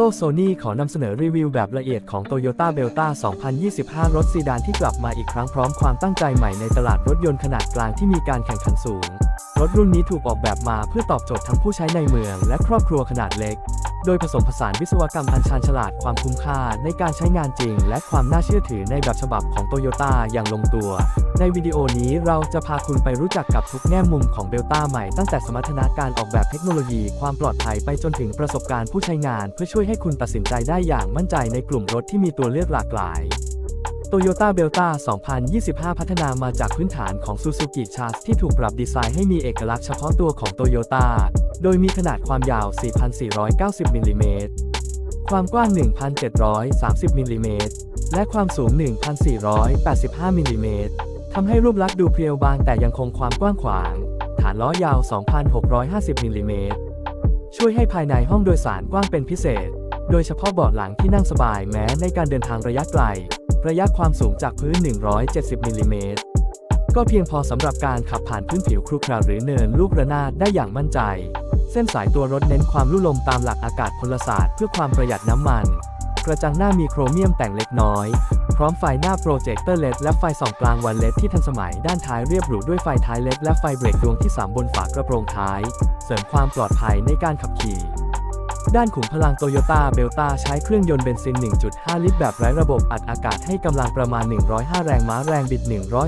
โต้โซนี่ขอนำเสนอรีวิวแบบละเอียดของ Toyota Belta 2025 รถซีดานที่กลับมาอีกครั้งพร้อมความตั้งใจใหม่ในตลาดรถยนต์ขนาดกลางที่มีการแข่งขันสูง รถรุ่นนี้ถูกออกแบบมาเพื่อตอบโจทย์ทั้งผู้ใช้ในเมืองและครอบครัวขนาดเล็ก โดยผสมผสานวิศวกรรมอันชาญฉลาดความคุ้มค่าในการใช้งานจริง และความน่าเชื่อถือในแบบฉบับของโตโยต้าอย่างลงตัว ในวิดีโอนี้เราจะพาคุณไปรู้จักกับทุกแง่มุมของเบลต้าใหม่ตั้งแต่สมรรถนะการออกแบบเทคโนโลยี ความปลอดภัยไปจนถึงประสบการณ์ผู้ใช้งาน เพื่อช่วยให้คุณตัดสินใจได้อย่างมั่นใจในกลุ่มรถที่มีตัวเลือกหลากหลาย Toyota Belta 2025 พัฒนามาจากพื้นฐานของ Suzuki Charge ที่ถูกปรับดีไซน์ให้มีเอกลักษณ์เฉพาะตัวของ Toyota โดยมีขนาดความยาว 4,490 มิลลิเมตร ความกว้าง 1,730 มิลลิเมตร และความสูง 1,485 มิลลิเมตร ทำให้รูปลักษณ์ดูเพรียวบางแต่ยังคงความกว้างขวาง ฐานล้อยาว 2,650 มิลลิเมตร ช่วยให้ภายในห้องโดยสารกว้างเป็นพิเศษ โดยเฉพาะเบาะหลังที่นั่งสบายแม้ในการเดินทางระยะไกล ระยะความสูงจากพื้น 170มิลลิเมตรก็เพียงพอสำหรับการขับผ่านพื้นผิวครุขระหรือเนินลูกระนาดได้อย่างมั่นใจ เส้นสายตัวรถเน้นความลุ่ลมตามหลักอากาศพลศาสตร์เพื่อความประหยัดน้ำมัน กระจังหน้ามีโครเมียมแต่งเล็กน้อย พร้อมไฟหน้าโปรเจคเตอร์เลดและไฟส่องกลางวันเลดที่ทันสมัยด้านท้ายเรียบหรูด้วยไฟท้ายเลดและไฟเบรกดวงที่ 3 บนฝากระโปรงท้าย เสริมความปลอดภัยในการขับขี่ ด้านขุมพลังโตโยต้าเบลต้าใช้เครื่องยนต์เบนซิน 1.5 ลิตรแบบไร้ระบบอัดอากาศให้กำลังประมาณ 105 แรงม้าแรงบิด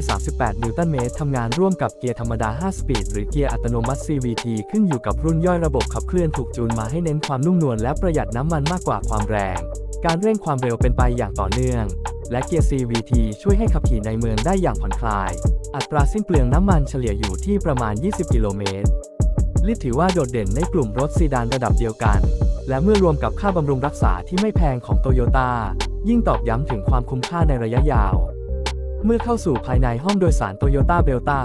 138 นิวตันเมตรทำงานร่วมกับเกียร์ธรรมดา 5 สปีด หรือเกียร์อัตโนมัติ CVT ขึ้นอยู่กับรุ่นย่อยระบบขับเคลื่อนถูกจูนมาให้เน้นความนุ่มนวลและประหยัดน้ำมันมากกว่าความแรง การเร่งความเร็วเป็นไปอย่างต่อเนื่องและเกียร์ CVT ช่วยให้ขับขี่ในเมืองได้อย่างผ่อนคลาย อัตราสิ้นเปลืองน้ำมันเฉลี่ยอยู่ที่ประมาณ 20 กิโลเมตร ลิตถือว่าโดดเด่นในกลุ่มรถซีดานระดับเดียวกัน และเมื่อรวมกับค่าบำรุงรักษาที่ไม่แพงของโตโยต้ายิ่งตอกย้ำถึงความคุ้มค่าในระยะยาว เมื่อเข้าสู่ภายในห้องโดยสารโตโยต้าเบลตา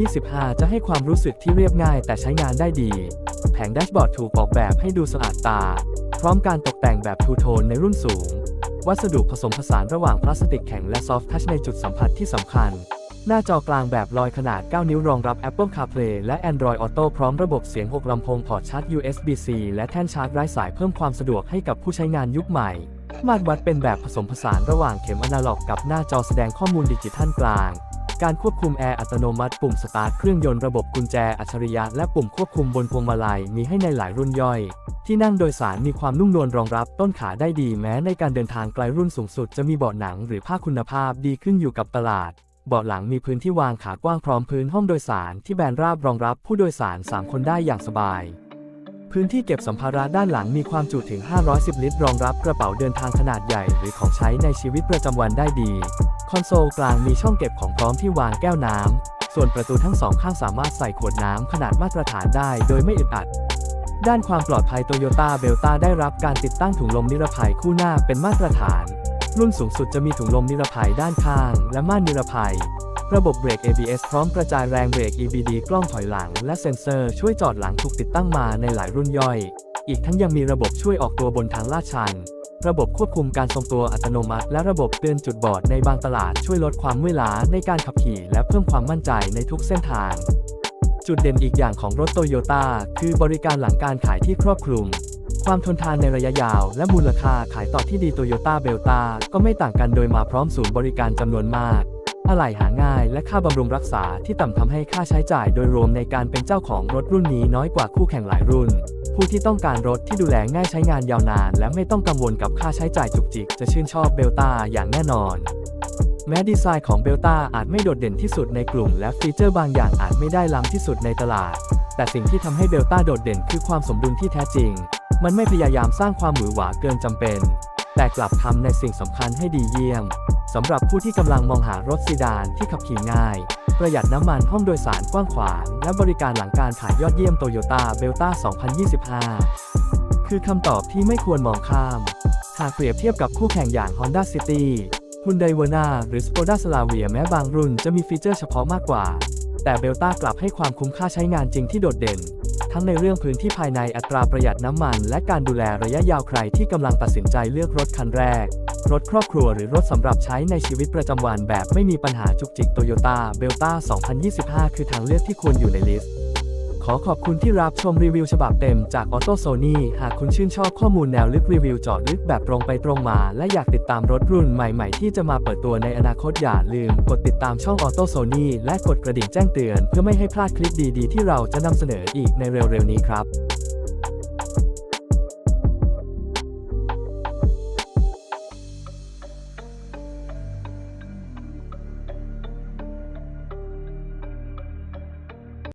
2025 จะให้ความรู้สึกที่เรียบง่ายแต่ใช้งานได้ดี แผงแดชบอร์ดถูกออกแบบให้ดูสะอาดตา พร้อมการตกแต่งแบบทูโทนในรุ่นสูง วัสดุผสมผสานระหว่างพลาสติกแข็งและซอฟท์ทัชในจุดสัมผัสที่สำคัญ หน้าจอกลางแบบลอยขนาด 9 นิ้วรองรับ Apple CarPlay และ Android Auto พร้อมระบบเสียง 6 ลำโพงพอร์ตชาร์จ USB-C และแท่นชาร์จไร้สายเพิ่มความสะดวกให้กับผู้ใช้งานยุคใหม่ มาตรวัดเป็นแบบผสมผสานระหว่างเข็มอนาล็อกกับหน้าจอแสดงข้อมูลดิจิทัลกลาง การควบคุมแอร์อัตโนมัติ ปุ่มสตาร์ทเครื่องยนต์ระบบกุญแจอัจฉริยะและปุ่มควบคุมบนพวงมาลัยมีให้ในหลายรุ่นย่อย ที่นั่งโดยสารมีความนุ่มนวลรองรับต้นขาได้ดีแม้ในการเดินทางไกลรุ่นสูงสุดจะมีเบาะหนังหรือผ้าคุณภาพดีขึ้นอยู่กับตลาด เบาะหลังมีพื้นที่วางขากว้างพร้อมพื้นห้องโดยสารที่แบนราบรองรับผู้โดยสาร 3 คนได้อย่างสบาย พื้นที่เก็บสัมภาระด้านหลังมีความจุถึง 510 ลิตร รองรับกระเป๋าเดินทางขนาดใหญ่หรือของใช้ในชีวิตประจำวันได้ดี คอนโซลกลางมีช่องเก็บของพร้อมที่วางแก้วน้ำ ส่วนประตูทั้งสองข้างสามารถใส่ขวดน้ำขนาดมาตรฐานได้โดยไม่อึดอัดด้านความปลอดภัยโตโยต้าเบลต้าได้รับการติดตั้งถุงลมนิรภัยคู่หน้าเป็นมาตรฐาน รุ่นสูงสุดจะมีถุงลมนิรภัยด้านข้าง และม่านนิรภัย ระบบเบรก ABS พร้อมกระจายแรงเบรก EBD กล้องถอยหลัง และเซ็นเซอร์ช่วยจอดหลังถูกติดตั้งมาในหลายรุ่นย่อย อีกทั้งยังมีระบบช่วยออกตัวบนทางลาดชัน ระบบควบคุมการทรงตัวอัตโนมัติ และระบบเตือนจุดบอดในบางตลาดช่วยลดความเมื่อยล้าในการขับขี่ และเพิ่มความมั่นใจในทุกเส้นทาง จุดเด่นอีกอย่างของรถโตโยต้าคือบริการหลังการขายที่ครอบคลุม ความทนทานในระยะยาว และมูลค่าขายต่อที่ดีโตโยต้าเบลต้าก็ไม่ต่างกันโดยมาพร้อมศูนย์บริการจำนวนมากอะไหล่หาง่ายและค่าบำรุงรักษาที่ต่ำทำให้ค่าใช้จ่ายโดยรวมในการเป็นเจ้าของรถรุ่นนี้น้อยกว่าคู่แข่งหลายรุ่น ผู้ที่ต้องการรถที่ดูแลง่ายใช้งานยาวนาน และไม่ต้องกังวลกับค่าใช้จ่ายจุกจิก จะชื่นชอบเบลต้าอย่างแน่นอน แม้ดีไซน์ของเบลต้าอาจไม่โดดเด่นที่สุดในกลุ่ม และฟีเจอร์บางอย่างอาจไม่ได้ล้ำที่สุดในตลาด แต่สิ่งที่ทำให้เบลต้าโดดเด่นคือความสมดุลที่แท้จริง มันไม่พยายามสร้างความหวือหวาเกินจำเป็น แต่กลับทำในสิ่งสำคัญให้ดีเยี่ยมสำหรับผู้ที่กำลังมองหารถซีดานที่ขับขี่ง่าย ประหยัดน้ำมันห้องโดยสารกว้างขวาง และบริการหลังการขายยอดเยี่ยมโตโยต้าเบลต้า2025 คือคำตอบที่ไม่ควรมองข้าม หากเปรียบเทียบกับคู่แข่งอย่าง Honda City Hyundai Verna หรือ Skoda Slavia แม้บางรุ่นจะมีฟีเจอร์เฉพาะมากกว่า แต่เบลต้ากลับให้ความคุ้มค่าใช้งานจริงที่โดดเด่น ทั้งในเรื่องพื้นที่ภายในอัตราประหยัดน้ำมัน และการดูแลระยะยาวใครที่กำลังตัดสินใจเลือกรถคันแรก รถครอบครัวหรือรถสำหรับใช้ในชีวิตประจำวันแบบไม่มีปัญหาจุกจิกโตโยต้าเบลต้า2025 คือทางเลือกที่ควรอยู่ในลิสต์ ออขอบคุณที่รับชมรีวิวฉบับเต็มจากออโตโซนี่หากคุณชื่นชอบข้อมูลแนวลึกรีวิวเจาะลึกแบบตรงไปตรงมา และอยากติดตามรถรุ่นใหม่ๆ ที่จะมาเปิดตัวในอนาคตอย่าลืม กดติดตามช่องออโตโซนี่และกดกระดิ่งแจ้งเตือน เพื่อไม่ให้พลาดคลิปดีๆ ที่เราจะนำเสนออีกในเร็วๆนี้ครับ